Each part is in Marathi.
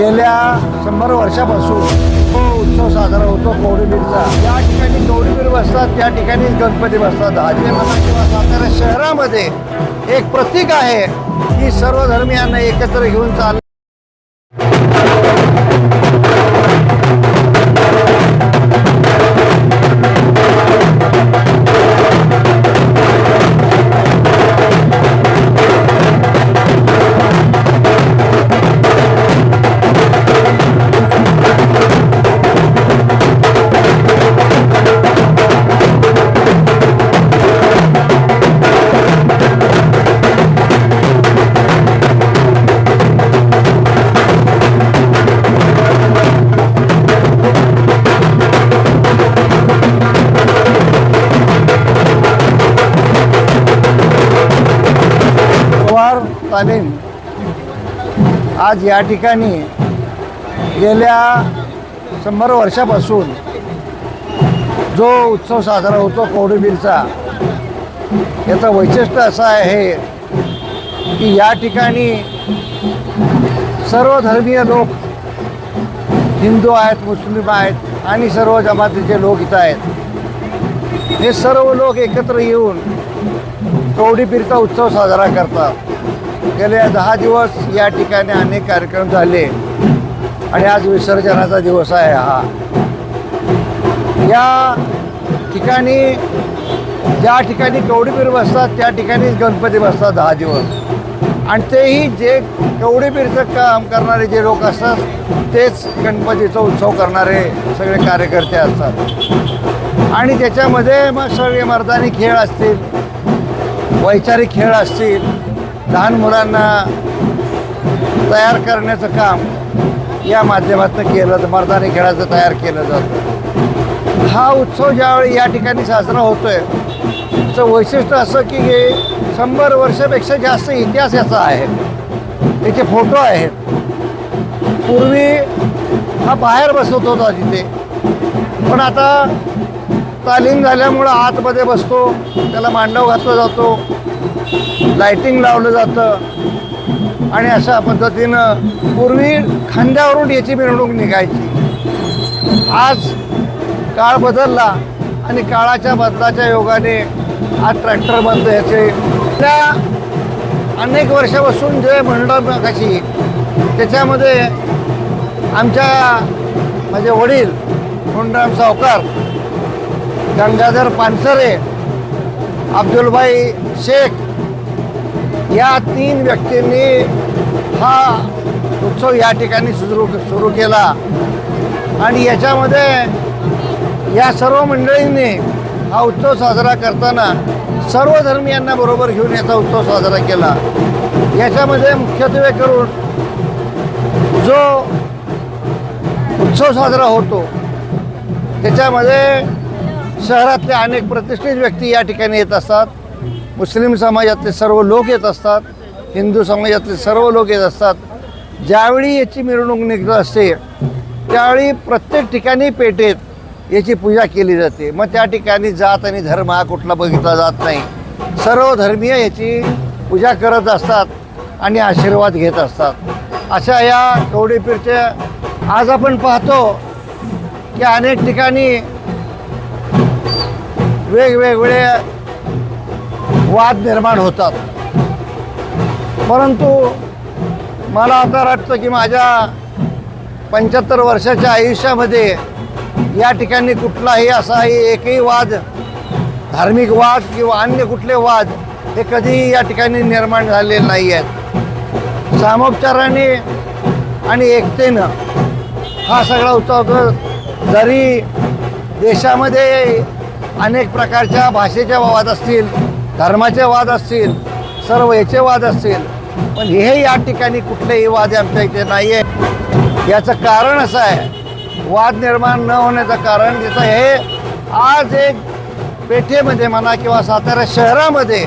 गेल्या शंभर वर्षापासून तो उत्सव साजरा होतो कवडीबीरचा ज्या ठिकाणी कवडीबीर बसतात त्या ठिकाणीच गणपती बसतात. दहाचे म्हणा किंवा सातारा शहरामध्ये एक प्रतीक आहे की सर्व धर्मियांना एकत्र घेऊन चाल पवार आज या ठिकाणी गेल्या शंभर वर्षापासून जो उत्सव साजरा होतो कौडबीरचा याचं वैशिष्ट्य असं आहे की या ठिकाणी सर्व धर्मीय लोक हिंदू आहेत मुस्लिम आहेत आणि सर्व जमातीचे लोक इथं आहेत. हे सर्व लोक एकत्र येऊन कवडीपीरचा उत्सव साजरा करतात. गेल्या दहा दिवस या ठिकाणी अनेक कार्यक्रम झाले आणि आज विसर्जनाचा दिवस आहे हा. या ठिकाणी ज्या ठिकाणी कवडीबीर बसतात त्या ठिकाणीच गणपती बसतात दहा दिवस. आणि तेही जे कवडीबीरचं काम करणारे जे लोक असतात तेच गणपतीचा उत्सव करणारे सगळे कार्यकर्ते असतात. आणि त्याच्यामध्ये मग सगळे मर्दानी खेळ असतील वैचारिक खेळ असतील लहान मुलांना तयार करण्याचं काम या माध्यमातून केलं जातं. मर्दानी खेळाचं तयार केलं जातं. हा उत्सव ज्यावेळी या ठिकाणी साजरा होतोय त्याचं वैशिष्ट्य असं की हे शंभर वर्षापेक्षा जास्त इतिहास याचा आहे. त्याचे फोटो आहेत. पूर्वी हा बाहेर बसवत होता तिथे. पण आता तालीम झाल्यामुळं आतमध्ये बसतो त्याला मांडव घातला जातो. लाइटिंग लावलं जातं. आणि अशा पद्धतीनं पूर्वी खांद्यावरून याची मिरवणूक निघायची. आज काळ बदलला आणि काळाच्या बदलाच्या योगाने आज ट्रॅक्टर बंद याचे. त्या अनेक वर्षापासून जे मंडळ कशी त्याच्यामध्ये आमच्या माझे वडील गुंडराम सावकार गंगाधर पानसरे अब्दुलभाई शेख या तीन व्यक्तींनी हा उत्सव या ठिकाणी सुरू सुरू केला. आणि याच्यामध्ये या सर्व मंडळींनी हा उत्सव साजरा करताना सर्व धर्मियांना बरोबर घेऊन याचा उत्सव साजरा केला. याच्यामध्ये मुख्यत्वे करून जो उत्सव साजरा होतो त्याच्यामध्ये शहरातले अनेक प्रतिष्ठित व्यक्ती या ठिकाणी येत असतात. मुस्लिम समाजातले सर्व लोक येत असतात हिंदू समाजातले सर्व लोक येत असतात. ज्यावेळी याची मिरवणूक निघत असते त्यावेळी प्रत्येक ठिकाणी पेटेत याची पूजा केली जाते. मग त्या ठिकाणी जात आणि धर्म हा कुठला बघितला जात नाही. सर्व धर्मीय याची पूजा करत असतात आणि आशीर्वाद घेत असतात. अशा या कवडेपीरच्या आज आपण पाहतो की अनेक ठिकाणी वेगवेगळे वाद निर्माण होतात. परंतु मला आता वाटतं की माझ्या पंच्याहत्तर वर्षाच्या आयुष्यामध्ये या ठिकाणी कुठलाही असाही एकही वाद धार्मिक वाद किंवा अन्य कुठले वाद हे कधी या ठिकाणी निर्माण झालेले नाही आहेत. सामोपचाराने आणि एकतेनं हा सगळा उत्सव जरी देशामध्ये अनेक प्रकारच्या भाषेच्या वाद असतील धर्माचे वाद असतील सर्व याचे वाद असतील पण हे या ठिकाणी कुठलेही वाद आमच्या इथे नाही आहे याचं कारण असं आहे वाद निर्माण न होण्याचं कारण त्याचं हे आज एक पेठेमध्ये म्हणा किंवा सातारा शहरामध्ये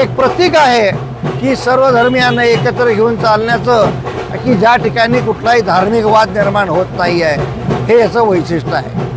एक प्रतीक आहे की सर्व धर्मियांना एकत्र घेऊन चालण्याचं की ज्या ठिकाणी कुठलाही धार्मिक वाद निर्माण होत नाही आहे हे याचं वैशिष्ट्य आहे.